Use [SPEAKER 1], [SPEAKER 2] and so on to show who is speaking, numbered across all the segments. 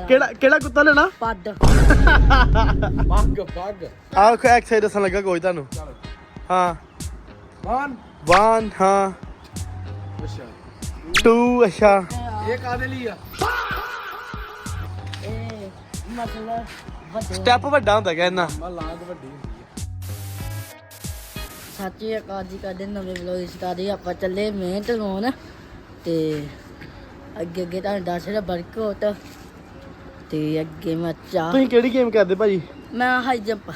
[SPEAKER 1] ਕਿਹੜਾ ਕਿਹੜਾ ਕੁੱਤਾ ਲੈਣਾ?
[SPEAKER 2] ਪੱਦ
[SPEAKER 3] ਪੱਗ ਪੱਗ।
[SPEAKER 1] ਆਹ ਕੋ ਐਕਸਾਈਜ਼ ਦੱਸਣ ਲੱਗਾ ਕੋਈ ਤੁਹਾਨੂੰ।
[SPEAKER 3] ਚਲੋ।
[SPEAKER 1] ਹਾਂ।
[SPEAKER 3] ਵਨ
[SPEAKER 1] ਵਨ ਹਾਂ।
[SPEAKER 3] ਅੱਛਾ।
[SPEAKER 1] ਟੂ ਅੱਛਾ।
[SPEAKER 3] ਇਹ ਕਾਦੇ ਲਈ ਆ?
[SPEAKER 2] ਇਹ ਮਤਲਬ ਵੱਡੇ
[SPEAKER 1] ਸਟੈਪ ਵੱਡਾ ਹੁੰਦਾ ਕਹਿੰਦਾ
[SPEAKER 3] ਮੈਂ ਲਾਂਗ ਵੱਡੀ ਹੁੰਦੀ
[SPEAKER 2] ਸਾਚੀ ਅਕਾਲ ਜੀ ਕਰਦੇ ਨਵੇਂ ਵਲੋਗ ਸਟਾਰਟ ਆਪਾਂ ਚੱਲੇ ਮਿਹਨਤ ਲਾਉਣ ਤੇ ਅੱਗੇ ਅੱਗੇ ਤੁਹਾਨੂੰ ਦੱਸ ਰਿਹਾ ਬਰਕੋਟ ਤੇ ਅੱਗੇ ਮੈਂ
[SPEAKER 1] ਤੁਸੀਂ ਕਿਹੜੀ ਗੇਮ ਕਰਦੇ ਭਾਜੀ?
[SPEAKER 2] ਮੈਂ ਹਾਈ ਜੰਪ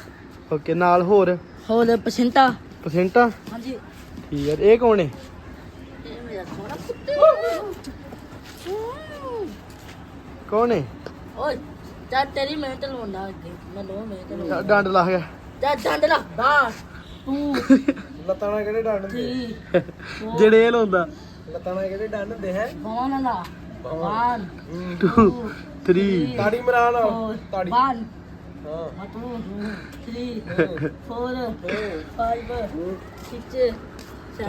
[SPEAKER 1] ਓਕੇ ਨਾਲ ਹੋਰ?
[SPEAKER 2] ਹੋਰ ਪਸੰਤਾ
[SPEAKER 1] ਪਰਸੈਂਟਾਂ
[SPEAKER 2] ਹਾਂਜੀ।
[SPEAKER 1] ਠੀਕ ਹੈ ਇਹ ਕੌਣ ਹੈ
[SPEAKER 2] ਇਹ ਮੇਰਾ ਸੋਹਣਾ ਕੁੱਤੇ।
[SPEAKER 1] ਕੌਣ ਹੈ
[SPEAKER 2] ਓਏ ਚੱਲ ਤੇਰੀ ਮਿਹਨਤ ਲਾਉਣਾ ਅੱਗੇ। ਮੈਂ ਲੋ ਮਿਹਨਤ ਲਾਉਣਾ
[SPEAKER 1] ਡੰਡ ਲਾ ਗਿਆ।
[SPEAKER 2] ਚੱਲ ਡੰਡ ਲਾ ਬਸ ਤੂੰ।
[SPEAKER 3] ਲੱਤਾਂ ਨਾਲ ਕਿਹੜੇ ਡੰਡ ਹੁੰਦੇ?
[SPEAKER 1] ਜਿਹੜੇ ਇਹ ਲਾਉਂਦਾ।
[SPEAKER 3] ਲੱਤਾਂ ਨਾਲ ਕਿਹੜੇ ਡੰਡ ਹੁੰਦੇ ਹੈ?
[SPEAKER 2] ਬੋਨ ਲਾ। ਵਨ
[SPEAKER 1] 2 3
[SPEAKER 3] ਤਾੜੀ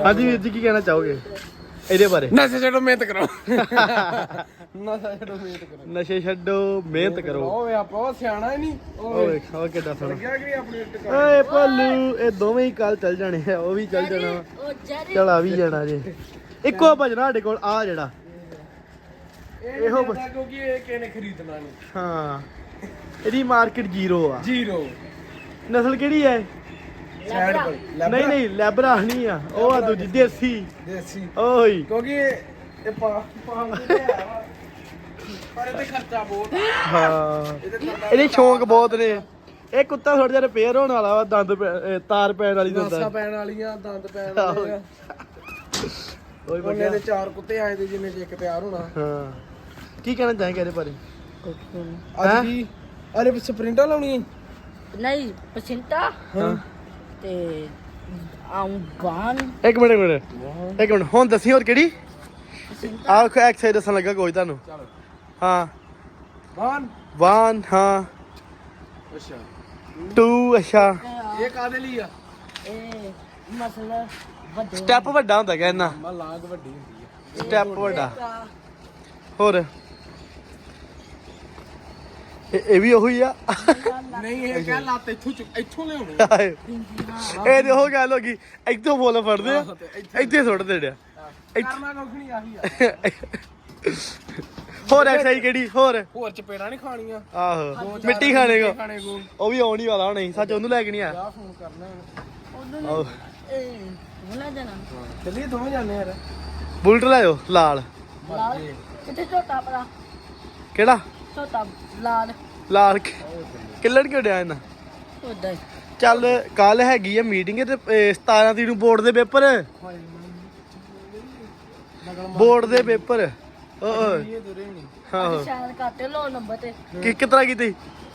[SPEAKER 1] ਹਾਂਜੀ ਵੀਰ ਜੀ ਕੀ ਕਹਿਣਾ ਚਾਹੋਗੇ? ਇਹਦੇ ਬਾਰੇ।
[SPEAKER 3] ਨਸ਼ਾ ਛੱਡੋ ਮਿਹਨਤ ਕਰੋ। ਨਸ਼ਾ ਛੱਡੋ ਮਿਹਨਤ ਕਰੋ।
[SPEAKER 1] ਨਸ਼ੇ ਛੱਡੋ ਮਿਹਨਤ ਕਰੋ।
[SPEAKER 3] ਓਏ ਆਪਾਂ ਉਹ ਸਿਆਣਾ ਹੀ ਨਹੀਂ।
[SPEAKER 1] ਉਹ
[SPEAKER 3] ਓਏ
[SPEAKER 1] ਵੇਖ ਉਹ ਕਿੱਡਾ ਸੋਹਣਾ।
[SPEAKER 3] ਲੱਗਿਆ ਕਿ ਆਪਣੀ ਟਿਕਾ
[SPEAKER 1] ਓਏ ਭੱਲੂ ਇਹ ਦੋਵੇਂ ਹੀ ਕੱਲ ਚੱਲ ਜਾਣੇ ਆ ਉਹ ਵੀ ਚੱਲ ਜਾਣਾ ਚੱਲ ਆ ਵੀ ਜਾਣਾ ਜੇ। ਇੱਕੋ ਭਜਣਾ ਸਾਡੇ ਕੋਲ ਆ ਜਿਹੜਾ।
[SPEAKER 3] ਇਹੋ
[SPEAKER 1] ਇਹੋ
[SPEAKER 3] ਬੰਦਾ ਕਿਉਂਕਿ ਇਹ ਕਿਸੇ ਨੇ ਖਰੀਦਣਾ ਨਹੀਂ।
[SPEAKER 1] ਹਾਂ। ਇਹਦੀ ਮਾਰਕੀਟ ਜ਼ੀਰੋ ਆ।
[SPEAKER 3] ਜ਼ੀਰੋ
[SPEAKER 1] ਨਸਲ ਕਿਹੜੀ ਹੈ
[SPEAKER 3] ਸਾਈਡ
[SPEAKER 1] ਨਹੀਂ ਨਹੀਂ ਲੈਬਰਾ ਨਹੀਂ ਆ। ਉਹ ਆ ਦੂਜੀ ਦੇਸੀ।
[SPEAKER 3] ਦੇਸੀ।
[SPEAKER 1] ਓਏ
[SPEAKER 3] ਕਿਉਂਕਿ ਇਹ ਇਹ ਪਾ ਪਾਉਂ ਦੇ ਹੈ। ਵਾ। ਪਰ ਇਹਦੇ ਖਰਚਾ ਬਹੁਤ ਆ।
[SPEAKER 1] ਹਾਂ।
[SPEAKER 3] ਇਹਦੇ ਖਰਚਾ
[SPEAKER 1] ਇਹਦੇ ਸ਼ੌਂਕ ਬਹੁਤ ਨੇ। ਇਹ ਕੁੱਤਾ ਥੋੜਾ ਜਿਹਾ ਰਿਪੇਅਰ ਹੋਣ ਵਾਲਾ ਵਾ ਦੰਦ ਪੈ- ਇਹ ਤਾਰ ਪੈਣ ਵਾਲੀ
[SPEAKER 3] ਨਾਸਾ
[SPEAKER 1] ਦੰਦ
[SPEAKER 3] ਪੈਣ ਵਾਲੀਆਂ ਦੰਦ ਪੈਣ
[SPEAKER 1] ਓਏ
[SPEAKER 3] ਉਹਨੇ ਦੇ ਚਾਰ ਕੁੱਤੇ ਆਏ ਤੇ ਜਿੰਨੇ ਚ ਇੱਕ ਤਿਆਰ ਹੋਣਾ।
[SPEAKER 1] ਹਾਂ। ਕੀ ਕਹਿਣਾ ਚਾहेंगे ਇਹਦੇ ਬਾਰੇ?
[SPEAKER 3] ਅੱਜ? ਕੀ ਅਰੇ ਸਪ੍ਰਿੰਟਾਂ ਲਾਉਣੀ ਹੈ
[SPEAKER 2] ਨਹੀਂ ਪਸੰਤਾ
[SPEAKER 1] ਹਾਂ।
[SPEAKER 2] ਤੇ ਆਉਂ ਬਾਨ
[SPEAKER 1] ਇੱਕ ਮਿੰਟ ਇੱਕ ਮਿੰਟ। ਇੱਕ ਮਿੰਟ ਹੁਣ ਦੱਸੀ ਹੋਰ ਕਿਹੜੀ? ਆਹ ਕੋ ਐਕਸਾਈਜ਼ ਦੱਸਣ ਲੱਗਾ ਕੋਈ ਤੁਹਾਨੂੰ।
[SPEAKER 3] ਚਲੋ।
[SPEAKER 1] ਹਾਂ।
[SPEAKER 3] ਵਨ
[SPEAKER 1] ਵਨ ਹਾਂ।
[SPEAKER 3] ਅੱਛਾ।
[SPEAKER 1] ਟੂ ਅੱਛਾ।
[SPEAKER 3] ਇਹ ਕਾਦੇ ਲਈ ਆ?
[SPEAKER 2] ਇਹ ਮਤਲਬ ਵੱਡੇ
[SPEAKER 1] ਸਟੈਪ ਵੱਡਾ ਹੁੰਦਾ ਕਹਿੰਦਾ
[SPEAKER 3] ਮੈਂ ਲਾਂਗ ਵੱਡੀ ਹੁੰਦੀ ਹੈ
[SPEAKER 1] ਸਟੈਪ ਵੱਡਾ। ਹੋਰ। ਇਹ ਇਹ ਵੀ ਉਹੀ ਆ।
[SPEAKER 3] ਨਹੀਂ ਇਹ ਕਹਿ ਲੱਤ ਇੱਥੋਂ ਚੁੱਕ ਇੱਥੋਂ ਲਿਆਉਣੀ
[SPEAKER 1] ਇਹ ਤੇ ਉਹ ਗੱਲ ਹੋ ਗਈ ਇੱਥੋਂ ਬੋਲ ਫੜਦੇ ਆ
[SPEAKER 3] ਇੱਥੇ
[SPEAKER 1] ਸੁੱਟ ਦੇਣੇ ਆ।
[SPEAKER 3] ਕਰਨਾ ਕੁੱਖ ਨਹੀਂ ਆਹੀ ਆ।
[SPEAKER 1] ਹੋਰ ਐਕਸਾਈਜ਼ ਕਿਹੜੀ? ਹੋਰ?
[SPEAKER 3] ਹੋਰ ਚਪੇੜਾਂ ਨਹੀਂ ਖਾਣੀਆਂ।
[SPEAKER 1] ਆਹੋ ਮਿੱਟੀ ਖਾਣੇ ਕੋ।
[SPEAKER 3] ਖਾਣੇ ਕੋ।
[SPEAKER 1] ਉਹ ਵੀ ਆਉਣ ਹੀ ਵਾਲਾ ਹੋਣੀ ਸੱਚ ਉਹਨੂੰ ਲੈ ਕੇ ਨਹੀਂ ਆ
[SPEAKER 3] ਆ ਫੋਨ ਕਰਨਾ। ਹੁਣ।
[SPEAKER 1] ਆਹੋ।
[SPEAKER 2] ਇਹ ਹੁਣਾ ਜਨਾ
[SPEAKER 3] ਚੱਲੀਏ ਦੋਵੇਂ ਜਾਂਦੇ ਯਾਰ।
[SPEAKER 1] ਬੁਲਟ ਲਾਇਓ ਲਾਲ।
[SPEAKER 2] ਲਾਲ? ਕਿੱਥੇ ਝੋਟਾ ਪਰਾ
[SPEAKER 1] ਕਿਹੜਾ?
[SPEAKER 2] ਝੋਟਾ ਲਾਲ।
[SPEAKER 1] ਲਾਲ ਕਿ- ਕਿੱਲੜ ਕਿਉਂ ਡਿਆ ਇਹਨਾਂ?
[SPEAKER 2] ਉਦਾਂ
[SPEAKER 1] ਚੱਲ ਕੱਲ ਹੈਗੀ ਆ ਮੀਟਿੰਗ ਤੇ ਇਹ 17 ਤਰੀਕ ਨੂੰ ਬੋਰਡ ਦੇ ਪੇਪਰ। ਬੋਰਡ ਦੇ ਪੇਪਰ। ਓਏ
[SPEAKER 3] ਇਹ ਦੁਰੇ ਨਹੀਂ
[SPEAKER 1] ਆਹੋ
[SPEAKER 2] ਸ਼ਾਇਦ ਘੱਟ ਲੋ ਨੰਬਰ ਤੇ।
[SPEAKER 1] ਕਿ ਕਿਤਰਾ ਕੀਤੀ?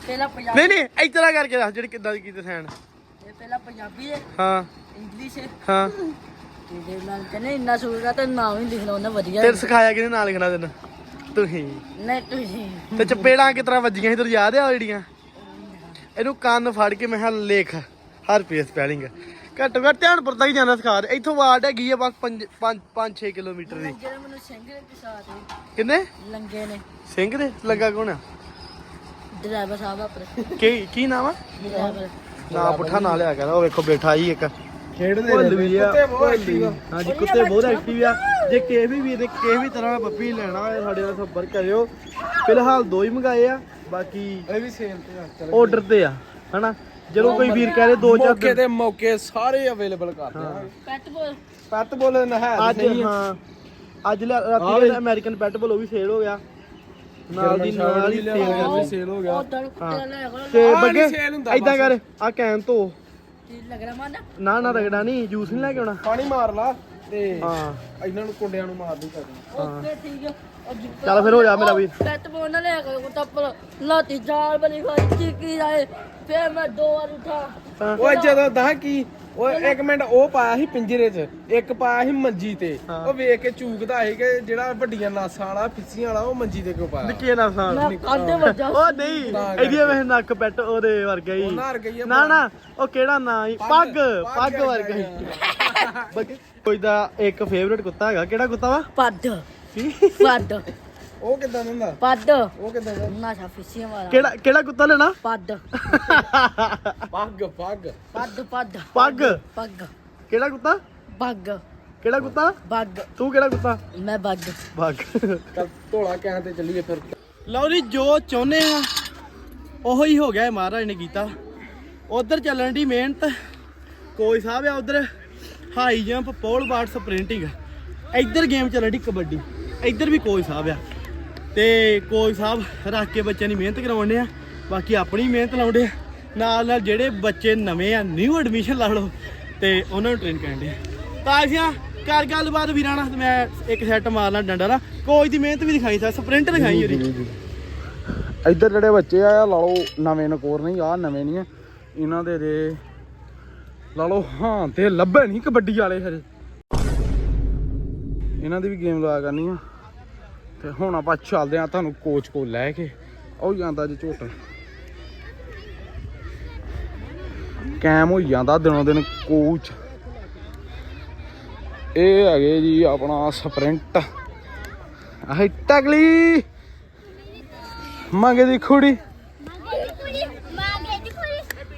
[SPEAKER 2] ਪਹਿਲਾ ਪੰਜਾਬੀ
[SPEAKER 1] ਨਹੀਂ ਨਹੀਂ ਇਸ ਤਰ੍ਹਾਂ ਕਰਕੇ ਦੱਸ ਜਿਹੜੀ ਕਿੱਦਾਂ ਦੀ ਕੀਤੀ ਸੈਨ
[SPEAKER 2] ਇਹ ਪਹਿਲਾ ਪੰਜਾਬੀ ਹੈ।
[SPEAKER 1] ਹਾਂ।
[SPEAKER 2] ਇੰਗਲਿਸ਼ ਹੈ।
[SPEAKER 1] ਹਾਂ।
[SPEAKER 2] ਤੇ ਜੇ ਨਾਲ ਕਹਿੰਦੇ ਇੰਨਾ ਸੂਗਾ ਤਾਂ ਨਾਮ ਹੀ ਲਿਖਣਾ ਉਹਨਾਂ ਵਧੀਆ
[SPEAKER 1] ਤੇਰੇ ਸਿਖਾਇਆ ਕਿਹਨੇ ਨਾਲ ਲਿਖਣਾ ਤੈਨੂੰ? ਤੁਸੀਂ?
[SPEAKER 2] ਨਹੀਂ ਤੁਸੀਂ।
[SPEAKER 1] ਤੇ ਚਪੇੜਾਂ ਕਿਤਰਾ ਵੱਜੀਆਂ ਸੀ? ਤੈਨੂੰ ਯਾਦ ਆ ਉਹ ਜਿਹੜੀਆਂ? ਇਹਨੂੰ ਕੰਨ ਫੜ ਕੇ ਮੈਂ ਕਿਹਾ ਲਿਖ। ਹਰ ਪੇਜ ਸਪੈਲਿੰਗ। ਘੱਟੋ ਘੱਟ ਧਿਆਨਪੁਰ ਹੀ ਜਾਣਾ ਸਿਖਾ ਦੇ। ਇੱਥੋਂ ਵਾਰਡ ਹੈਗੀ ਆ ਬਸ 5 5 6 ਕਿਲੋਮੀਟਰ ਦੀ।
[SPEAKER 2] ਜਿਹੜੇ ਮੈਨੂੰ ਸਿੰਘ ਦੇ
[SPEAKER 1] ਕਿੰਨੇ?
[SPEAKER 2] ਲੰਗੇ ਨੇ।
[SPEAKER 1] ਸਿੰਘ ਦੇ? ਲੱਗਾ ਕੌਣ ਆ?
[SPEAKER 2] ਡਰਾਈਵਰ ਸਾਹਿਬ ਆਪਣੇ।
[SPEAKER 1] ਕੀ ਕੀ ਨਾਮ ਆ?
[SPEAKER 2] ਡਰਾਈਵਰ।
[SPEAKER 1] ਨਾ ਪੁੱਠਾ ਨਾ ਲਿਆ ਕਰ। ਉਹ ਵੇਖੋ ਬੈਠਾ ਹੀ ਇੱਕ।
[SPEAKER 3] ਖੇਡਦੇ
[SPEAKER 1] ਭੁੱਲ ਵੀ ਆ
[SPEAKER 3] ਕੁੱਤੇ ਬਹੁਤ ਐਕਟਿਵ ਆ।
[SPEAKER 1] ਹਾਂਜੀ ਕੁੱਤੇ ਬਹੁਤ ਐਕਟਿਵ ਆ। ਜੇ ਕਿਸੇ ਵੀ ਵੀਰ ਨੇ ਕਿਸੇ ਵੀ ਤਰ੍ਹਾਂ ਦਾ ਪੱਪੀ ਲੈਣਾ ਹੋਵੇ ਸਾਡੇ ਨਾਲ ਸੰਪਰਕ ਕਰਿਓ। ਫਿਲਹਾਲ ਦੋ ਹੀ ਮੰਗਾਏ ਆ ਬਾਕੀ
[SPEAKER 3] ਇਹ ਵੀ ਸੇਲ ਤੇ ਆ
[SPEAKER 1] ਆਰਡਰ ਤੇ ਆ ਹਨਾ? ਜਦੋਂ ਕੋਈ ਵੀਰ ਕਹੇ ਦੋ ਚਾਰ
[SPEAKER 3] ਮੌਕੇ ਦੇ ਮੌਕੇ ਸਾਰੇ ਅਵੇਲੇਬਲ ਕਰ ਦਿਆਂਗੇ
[SPEAKER 2] ਪੈਟ ਬੋਲ
[SPEAKER 3] ਪੱਤ ਬੋਲ ਨਾ ਹੈ
[SPEAKER 1] ਅੱਜ ਹਾਂ। ਅੱਜ ਲ- ਰਾਤੀ ਅਮਰੀਕਨ ਪੈਟ ਬੋਲ ਉਹ ਵੀ ਸੇਲ ਹੋ ਗਿਆ। ਨਾਲ ਦੀ ਨਾਲ ਹੀ ਸੇਲ
[SPEAKER 3] ਹੋ ਗਿਆ।
[SPEAKER 2] ਉਹ ਦਰ ਕੁੱਤੇ ਲੈ ਕੋਲ
[SPEAKER 1] ਤੇ ਬੱਗੇ ਐਦਾਂ ਕਰ ਆ ਕੈਨ ਧੋ।
[SPEAKER 2] ਕੀ ਲੱਗ ਰਿਹਾ ਮਨ?
[SPEAKER 1] ਨਾ ਨਾ ਰਗੜਾ ਨਹੀਂ ਜੂਸ ਨਹੀਂ ਲੈ ਕੇ ਆਉਣਾ।
[SPEAKER 3] ਪਾਣੀ ਮਾਰ ਲਾ। ਤੇ
[SPEAKER 1] ਹਾਂ।
[SPEAKER 3] ਇਹਨਾਂ ਨੂੰ ਕੁੰਡਿਆਂ ਨੂੰ ਮਾਰ ਦੀ ਕਰਨੀ
[SPEAKER 2] ਓਕੇ ਠੀਕ ਹੈ ਉਹ
[SPEAKER 1] ਚੱਲ ਫਿਰ ਹੋ ਜਾ ਮੇਰਾ ਵੀਰ।
[SPEAKER 2] ਪੈਟ ਬੋਲ ਨਾ ਲੈ ਕੇ ਕੁੱਤਾ ਲਾਤੀ ਜਾਲ ਬਣੀ ਖਾਈ ਚੀਕੀ ਜਾਏ ਫਿਰ ਮੈਂ ਦੋ ਵਾਰ ਉਠਾ।
[SPEAKER 3] ਓਏ ਜਦੋਂ ਦਾ ਕੀ ਓਏ ਇੱਕ ਮਿੰਟ ਉਹ ਪਾਇਆ ਸੀ ਪਿੰਜਰੇ 'ਚ ਇੱਕ ਪਾਇਆ ਸੀ ਮੰਜੀ ਤੇ।
[SPEAKER 1] ਹਾਂ।
[SPEAKER 3] ਉਹ ਵੇਖ ਕੇ ਚੂਕਦਾ ਸੀ ਕਿ ਜਿਹੜਾ ਵੱਡੀਆਂ ਨਾਸਾਂ ਵਾਲਾ ਫਿੱਸੀਆਂ ਵਾਲਾ ਉਹ ਮੰਜੀ ਤੇ ਕਿਉਂ ਪਾਇਆ?
[SPEAKER 1] ਨਿੱਕੇ ਨਾ ਸਾਂ
[SPEAKER 2] ਮੈਂ ਕੱਢ ਵੱਜਾ
[SPEAKER 1] ਉਹ ਨਹੀਂ ਇਹਦੀ ਵੇ ਨੱਕ ਪੈਟ ਉਹਦੇ ਵਰਗਾ ਹੀ। ਨਾ ਨਾ ਉਹ ਕਿਹੜਾ ਨਾਂ ਹੀ ਪੱਗ
[SPEAKER 3] ਪੱਗ
[SPEAKER 1] ਵਰਗਾ ਹੀ। ਕੋਈ ਦਾ ਇੱਕ ਫੇਵਰੇਟ ਕੁੱਤਾ ਹੈਗਾ ਕਿਹੜਾ ਕੁੱਤਾ ਵਾ?
[SPEAKER 2] ਪੱਦ।
[SPEAKER 1] ਕੀ?
[SPEAKER 2] ਪੱਦ।
[SPEAKER 4] ਉਹ ਕਿੱਦਾਂ ਦਾ ਹੁੰਦਾ
[SPEAKER 2] ਪੱਦ।
[SPEAKER 4] ਉਹ ਕਿੱਦਾਂ ਦਾ
[SPEAKER 2] ਨਾਸ਼ਾ ਫਿਸੀਆਂ ਵਾਲਾ।
[SPEAKER 1] ਕਿਹੜਾ ਕਿਹੜਾ ਕੁੱਤਾ ਲੈਣਾ?
[SPEAKER 2] ਪੱਦ।
[SPEAKER 4] ਪੱਗ ਪੱਗ।
[SPEAKER 2] ਪੱਦ ਪੱਦ।
[SPEAKER 1] ਪੱਗ।
[SPEAKER 2] ਪੱਗ।
[SPEAKER 1] ਕਿਹੜਾ ਕੁੱਤਾ?
[SPEAKER 2] ਬੱਗ।
[SPEAKER 1] ਕਿਹੜਾ ਕੁੱਤਾ?
[SPEAKER 2] ਬੱਗ।
[SPEAKER 1] ਤੂੰ ਕਿਹੜਾ ਕੁੱਤਾ?
[SPEAKER 2] ਮੈਂ ਬੱਗ।
[SPEAKER 1] ਪੱਗ
[SPEAKER 4] ਚੱਲ ਧੋਲਾ ਕਹਿ ਤੇ ਚੱਲੀਏ ਫਿਰ।
[SPEAKER 1] ਲਓ ਜੀ ਜੋ ਚਾਹੁੰਦੇ ਆ ਉਹੋ ਹੀ ਹੋ ਗਿਆ ਮਹਾਰਾਜ ਨੇ ਕੀਤਾ। ਉਧਰ ਚੱਲਣ ਦੀ ਮਿਹਨਤ। ਕੋਈ ਸਾਹਿਬ ਆ ਉਧਰ? High jump, pole vault sprinting. ਇੱਧਰ ਗੇਮ ਚੱਲਣ ਦੀ ਕਬੱਡੀ। ਇੱਧਰ ਵੀ ਕੋਚ ਸਾਹਿਬ ਆ। ਤੇ ਕੋਚ ਸਾਹਿਬ ਰੱਖ ਕੇ ਬੱਚਿਆਂ ਦੀ ਮਿਹਨਤ ਕਰਾਉਂਦੇ ਆ। ਬਾਕੀ ਆਪਣੀ ਮਿਹਨਤ ਲਾਉਂਦੇ ਆ। ਨਾਲ ਨਾਲ ਜਿਹੜੇ ਬੱਚੇ ਨਵੇਂ ਆ ਨਿਊ ਐਡਮਿਸ਼ਨ ਲਾ ਲਓ, ਤੇ ਉਹਨਾਂ ਨੂੰ ਟ੍ਰੇਨ ਕਰਦੇ ਆ। ਤਾਂ ਅਸੀਂ ਕਰ ਗੱਲਬਾਤ ਵੀਰਾਂ ਨਾਲ ਮੈਂ ਇੱਕ ਸੈੱਟ ਮਾਰਨਾ ਡੰਡਾ ਨਾ। ਕੋਚ ਦੀ ਮਿਹਨਤ ਵੀ ਦਿਖਾਈ ਸਾ ਸਪ੍ਰਿੰਟ ਦਿਖਾਈ ਉਹਦੀ।
[SPEAKER 4] ਇੱਧਰ ਜਿਹੜੇ ਬੱਚੇ ਆ ਲਾ ਲਓ, ਨਵੇਂ ਨਕੋਰ ਨਹੀਂ ਆ ਨਵੇਂ ਨਹੀਂ ਆ। ਇਹਨਾਂ ਦੇ ਦੇ ਲਾ ਲਓ ਹਾਂ ਤੇ ਲੱਭੇ ਨਹੀਂ ਕਬੱਡੀ ਵਾਲੇ ਹਰੇ ਇਹਨਾਂ ਦੀ ਵੀ ਗੇਮ ਲਵਾ ਕਰਨੀ ਆ। ਤੇ ਹੁਣ ਆਪਾਂ ਚੱਲਦੇ ਆ ਤੁਹਾਨੂੰ ਕੋਚ ਕੋਲ ਲੈ ਕੇ। ਉਹ ਜਾਂਦਾ ਜੀ ਝੋਟਾ। ਕੈਮ ਹੋ ਜਾਂਦਾ ਦਿਨੋਂ ਦਿਨ ਕੋਚ ਇਹ ਹੈਗੇ ਜੀ ਆਪਣਾ ਸਪ੍ਰਿੰਟ ਆਹ ਟਗਲੀ ਮੰਗੇ ਦੀ ਖੁੜੀ।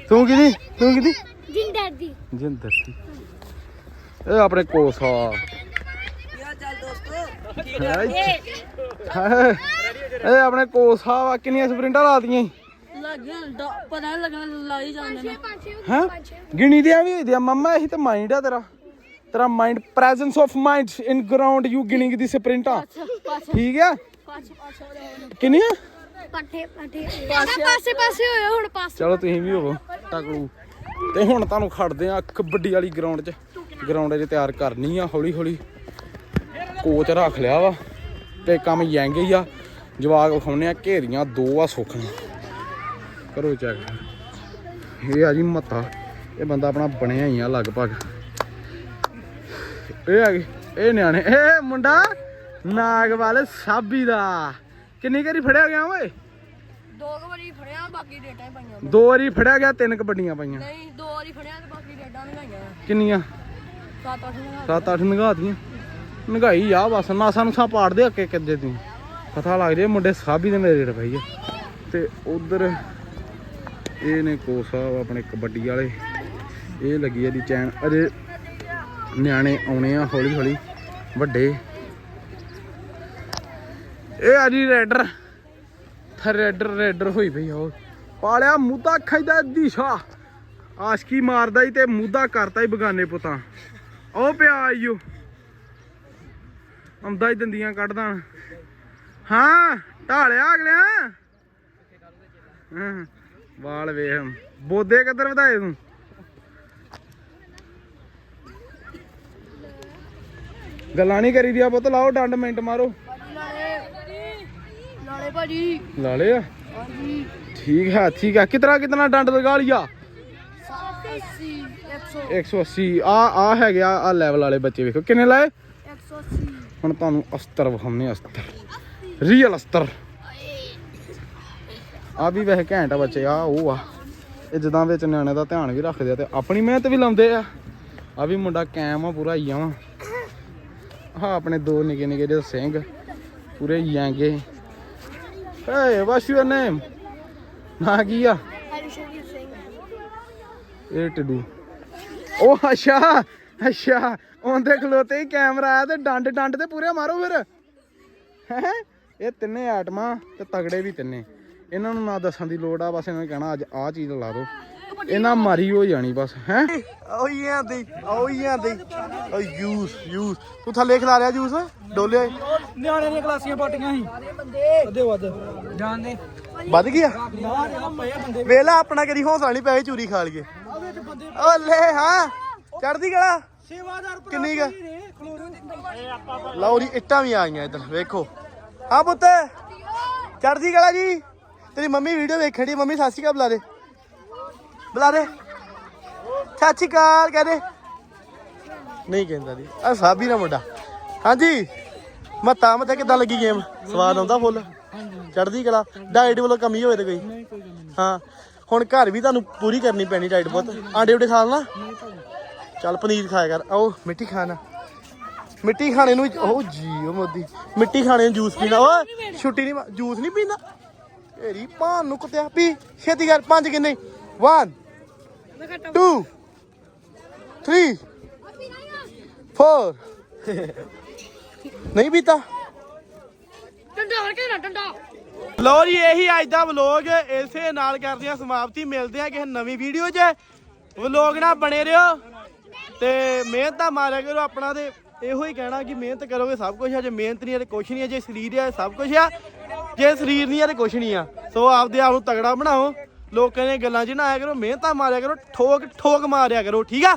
[SPEAKER 4] ਤੂੰ ਕਿਹਦੀ ਤੂੰ ਕਿਹਦੀ?
[SPEAKER 5] ਜਿੰਦਰ ਦੀ
[SPEAKER 4] ਦੀ ਇਹ ਆਪਣੇ ਕੋਸਾ। ਹਾਏ ਇਹ ਆਪਣੇ ਕੋਸਾ ਵਾ ਕਿੰਨੀਆਂ ਸਪ੍ਰਿੰਟਾਂ ਲਾਤੀਆਂ
[SPEAKER 2] ਪਤਾ ਨਹੀਂ ਲੱਗਣਾ ਲਾਈ ਜਾਂਦੇ ਨੇ।
[SPEAKER 4] ਹੈ? ਗਿਣੀ ਦੀਆਂ ਵੀ ਹੋਈਆਂ ਮੰਮਾ ਇਹੀ ਤਾਂ ਮਾਈਂਡ ਆ ਤੇਰਾ। ਤੇਰਾ mind presence of mind in ground you ਗਿਣਿੰਗ ਦੀ ਸਪ੍ਰਿੰਟਾਂ। ਠੀਕ ਆ? ਕਿੰਨੀਆਂ?
[SPEAKER 5] ਪੱਠੇ ਪੱਠੇ। ਪਾਸੇ ਪਾਸੇ ਹੋਇਆ ਹੁਣ ਪਾਸੇ
[SPEAKER 4] ਚਲੋ ਤੁਸੀਂ ਵੀ ਹੋਵੋ। ਟਕਲੂ ਤੇ ਹੁਣ ਤੁਹਾਨੂੰ ਖੜਦੇ ਆ ਕਬੱਡੀ ਵਾਲੀ ਗਰਾਊਂਡ 'ਚ। ਗਰਾਊਂਡ 'ਚ ਤਿਆਰ ਕਰਨੀ ਆ, ਹੌਲੀ ਹੌਲੀ। ਕੋਚ ਰੱਖ ਲਿਆ ਵਾ ਤੇ ਕੰਮ ਯੈਂਗੇ ਹੀ ਆ। ਜਵਾਕ ਵਿਖਾਉਣੇ ਆ, ਘੇਰੀਆਂ ਦੋ ਆ ਸੁੱਖਣਾ ਕਰੋ ਚੈੱਕ ਇਹ ਆ ਜੀ ਮੱਤਾ ਇਹ ਬੰਦਾ ਆਪਣਾ ਬਣਿਆ ਹੀ ਆ ਲਗਭਗ। ਇਹ ਆ ਗਏ ਇਹ ਨਿਆਣੇ। ਇਹ ਮੁੰਡਾ ਨਾਗਵਾਲ ਸਾਬੀ ਦਾ। ਕਿੰਨੀ ਵਾਰੀ ਫੜਿਆ ਗਿਆ ਓਏ?
[SPEAKER 5] ਦੋ ਬਾਕੀ ਡੇਟਾਂ ਹੀ ਪਾਈਆਂ
[SPEAKER 4] ਦੋ ਵਾਰੀ ਫੜਿਆ ਗਿਆ ਤਿੰਨ ਕਬੱਡੀਆਂ ਪਾਈਆਂ।
[SPEAKER 5] ਨਹੀਂ ਦੋ ਵਾਰੀ ਫੜਿਆ ਤੇ ਬਾਕੀ ਡੇਟਾਂ ਲਾਈਆਂ।
[SPEAKER 4] ਕਿੰਨੀਆਂ?
[SPEAKER 5] ਸੱਤ ਅੱਠ ਨੂੰ
[SPEAKER 4] ਸੱਤ ਅੱਠ ਨਗਾਤੀਆਂ ਨਗਾਈ ਆ ਬਸ ਨਾਸਾਂ ਨੂੰ ਸਾ ਪਾੜਦੇ ਅੱਕੇ ਕਿੱਦੇ ਤੂੰ ਪਤਾ ਲੱਗ ਜੇ ਮੁੰਡੇ ਸਾਬੀ ਦੇ ਮੇਰੇ ਰੇਟ ਪਈ ਆ ਤੇ ਉਧਰ ਇਹ ਨੇ ਸਾਹਿਬ ਆਪਣੇ ਕਬੱਡੀ ਵਾਲੇ। ਇਹ ਲੱਗੀ ਆ ਦੀ ਚੈਨ। ਅਜੇ ਨਿਆਣੇ ਆਉਣੇ ਆ ਹੌਲੀ ਹੌਲੀ ਵੱਡੇ। ਇਹ ਆ ਜੀ ਰੈਡਰ। ਰੈਡਰ ਰੈਡਰ ਹੋਈ ਪਈ ਆ ਪਾਲਿਆ ਮੁੱਦਾ ਖਾਈਦਾ ਦੀਸ਼ਾ। ਆਸ਼ਕੀ ਮਾਰਦਾ ਹੀ ਤੇ ਮੁੱਦਾ ਕਰਤਾ ਹੀ ਬਗਾਨੇ ਪੁੱਤਾਂ। ਉਹ ਪਿਆ ਆਈਓ। ਆਉਂਦਾ ਹੀ ਦੰਦੀਆਂ ਕੱਢਦਾ। ਹਾਂ, ਢਾਲਿਆ ਅਗਲਿਆ। ਹਾਂ, ਵਾਲ ਵੇਖ। ਬੋਦੇ ਕਿੱਧਰ ਵਧਾਏ ਤੂੰ? ਗੱਲਾਂ ਨਹੀਂ ਕਰੀ ਦੀਆਂ ਪੁੱਤ, ਲਾਓ ਡੰਡ ਮਿੰਟ ਮਾਰੋ।
[SPEAKER 5] ਨਾਲੇ ਭਾਜੀ। ਹਾਂਜੀ।
[SPEAKER 4] ਠੀਕ ਹੈ ਠੀਕ ਹੈ ਕਿਤਨਾ ਕਿਤਨਾ ਡੰਡ ਲਗਾ ਲਿਆ?
[SPEAKER 5] 80 100
[SPEAKER 4] 180 ਆ ਆ ਹੈਗੇ ਆ ਆ ਲੈਵਲ ਵਾਲੇ ਬੱਚੇ ਵੇਖੋ। ਕਿੰਨੇ ਲਾਏ?
[SPEAKER 5] 180
[SPEAKER 4] ਹੁਣ ਤੁਹਾਨੂੰ ਅਸਤਰ ਵਿਖਾਉਣੇ ਅਸਤਰ। ਰੀਅਲ ਅਸਤਰ। ਆ ਵੀ ਵੈਸੇ ਘੈਂਟ ਆ ਬੱਚੇ ਆ ਉਹ ਆ। ਇਹ ਜਦਾਂ ਵਿੱਚ ਨਿਆਣੇ ਦਾ ਧਿਆਨ ਵੀ ਰੱਖਦੇ ਆ ਤੇ ਆਪਣੀ ਮਿਹਨਤ ਵੀ ਲਾਉਂਦੇ ਆ। ਆ ਵੀ ਮੁੰਡਾ ਕੈਮ ਆ ਪੂਰਾ ਹੀ ਆ ਹਾਂ ਆਪਣੇ ਦੋ ਨਿੱਕੇ ਨਿੱਕੇ ਜਿਹੇ ਸਿੰਘ ਪੂਰੇ ਯਾਂਗੇ। ਹੇ ਵਾਟਸ ਯੂਰ ਨੇਮ ਨਾ ਕੀ ਆ
[SPEAKER 5] ਹਰਸ਼ਦੀਪ ਸਿੰਘ
[SPEAKER 4] ਇਹ ਟਿੱਡੂ ਉਹ ਅੱਛਾ ਅੱਛਾ ਉਹਦੇ ਖਲੋਤੇ ਹੀ ਕੈਮਰਾ ਆਇਆ ਤੇ ਡੰਡ ਡੰਡ ਤੇ ਪੂਰੇ ਮਾਰੋ ਫਿਰ ਹੈ ਇਹ ਤਿੰਨੇ ਆਟਮਾਂ ਤੇ ਤਗੜੇ ਵੀ ਤਿੰਨੇ ਇਹਨਾਂ ਨੂੰ ਨਾ ਦੱਸਣ ਦੀ ਲੋੜ ਆ ਬਸ ਇਹਨਾਂ ਨੂੰ ਕਹਿਣਾ ਅੱਜ ਆਹ ਚੀਜ਼ ਲਾ ਦੋ ਇਹਨਾਂ ਮਾਰੀ ਹੋ ਜਾਣੀ ਬਸ ਹੈ?
[SPEAKER 1] ਉਹ ਹੀ ਆਂਦੀ ਉਹ ਹੀ ਆਂਦੀ ਉਹ ਜੂਸ ਜੂਸ। ਤੂੰ ਥੱਲੇ ਖਿਲਾ ਰਿਆ ਜੂਸ? ਡੋਲੇ?
[SPEAKER 4] ਨਿਆਣੇ ਦੀਆਂ ਕਲਾਸੀਆਂ ਪਾਟੀਆਂ ਸੀ। ਅੱਧੇ ਵੱਧ। ਜਾਣਦੇ
[SPEAKER 1] ਵੱਧ ਗਿਆ? ਵੇਲਾ ਆਪਣਾ ਕਦੀ ਹੌਸਲਾ ਨਹੀਂ ਪੈਸੇ ਚੂਰੀ ਖਾ ਲਈਏ। ਓ ਲੈ ਹਾਂ? ਚੜਦੀ ਗਲਾ ਕਿੰਨੀ ਕ? ਲਓ ਜੀ ਇੱਟਾਂ ਵੀ ਆ ਗਈਆਂ ਇੱਧਰ ਵੇਖੋ। ਹਾਂ ਪੁੱਤ ਚੜਦੀ ਗਲਾ ਜੀ। ਤੇਰੀ ਮੰਮੀ ਵੀਡੀਓ ਵੇਖਣ ਦੀ ਮੰਮੀ ਸਤਿ ਸ਼੍ਰੀ ਅਕਾਲ ਬੁਲਾ ਦੇ। ਬੁਲਾ ਦੇ ਸਤਿ ਸ਼੍ਰੀ ਅਕਾਲ ਕਹਿ ਨਹੀਂ ਕਹਿੰਦਾ ਜੀ ਆ ਸਾਬੀ ਦਾ ਮੁੰਡਾ। ਹਾਂਜੀ, ਮੱਤਾ ਮੱਤਾ ਕਿੱਦਾਂ ਲੱਗੀ ਗੇਮ ਸਵਾਦ ਆਉਂਦਾ ਫੁੱਲ? ਚੜਦੀ ਕਲਾ? ਡਾਈਟ ਵੱਲੋਂ ਕਮੀ ਹੋਵੇ ਤੇ ਕੋਈ? ਹਾਂ, ਹੁਣ ਘਰ ਵੀ ਤੁਹਾਨੂੰ ਪੂਰੀ ਕਰਨੀ ਪੈਣੀ ਡਾਈਟ ਪੁੱਤ ਆਂਡੇ ਉਡੇ ਖਾ ਲਾ ਚੱਲ ਪਨੀਰ ਖਾਇਆ ਕਰ, ਆਓ, ਮਿੱਠੀ ਖਾਣਾ। ਮਿੱਟੀ ਖਾਣੇ ਨੂੰ ਉਹ ਜੀ ਉਹ ਮੋਦੀ। ਮਿੱਟੀ ਖਾਣੇ ਨੂੰ ਜੂਸ ਪੀਣਾ। ਓਏ, ਛੁੱਟੀ ਨਹੀਂ ਜੂਸ ਨਹੀਂ ਪੀਣਾ ਏਰੀ ਭਾਨ ਨੂੰ ਕੁੱਤਿਆ। ਪੀ, ਛੇਤੀ ਕਰ, ਪੰਜ ਕਿੰਨੇ? 1 2 3 4 ਨਹੀਂ ਪੀਤਾ
[SPEAKER 5] ਡੰਡਾ ਹਰ ਕੇ ਨਾ ਡੰਡਾ।
[SPEAKER 1] ਲੋ ਜੀ ਇਹੀ ਅੱਜ ਦਾ ਵਲੋਗ ਇਸੇ ਨਾਲ ਕਰਦੇ ਆ ਸਮਾਪਤੀ। ਮਿਲਦੇ ਆ ਕਿਸੇ ਨਵੀਂ ਵੀਡੀਓ 'ਚ। ਵਲੋਗ ਨਾਲ ਬਣੇ ਰਹੋ ਤੇ ਮਿਹਨਤਾਂ ਮਾਰਿਆ ਕਰੋ ਆਪਣਾ ਤੇ ਇਹੋ ਹੀ ਕਹਿਣਾ ਕਿ ਮਿਹਨਤ ਕਰੋਗੇ ਸਭ ਕੁਝ ਆ ਜੇ ਮਿਹਨਤ ਨਹੀਂ ਆ ਤੇ ਕੁਝ ਨਹੀਂ ਆ ਜੇ ਸਰੀਰ ਆ ਸਭ ਕੁਝ ਆ ਜੇ ਸਰੀਰ ਨਹੀਂ ਆ ਤੇ ਕੁਝ ਨਹੀਂ ਆ। ਸੋ ਆਪਦੇ ਆਪ ਨੂੰ ਤਗੜਾ ਬਣਾਓ। ਲੋਕਾਂ ਦੀਆਂ ਗੱਲਾਂ 'ਚ ਨਾ ਆਇਆ ਕਰੋ, ਮਿਹਨਤਾਂ ਮਾਰਿਆ ਕਰੋ, ਠੋਕ ਠੋਕ ਮਾਰਿਆ ਕਰੋ, ਠੀਕ ਆ?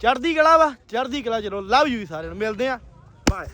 [SPEAKER 1] ਚੜ੍ਹਦੀ ਕਲਾ ਵਾ, ਚੜ੍ਹਦੀ ਕਲਾ ਚਲੋ ਲਵ ਯੂ ਸਾਰਿਆਂ ਨੂੰ, ਮਿਲਦੇ ਆ ਬਾਏ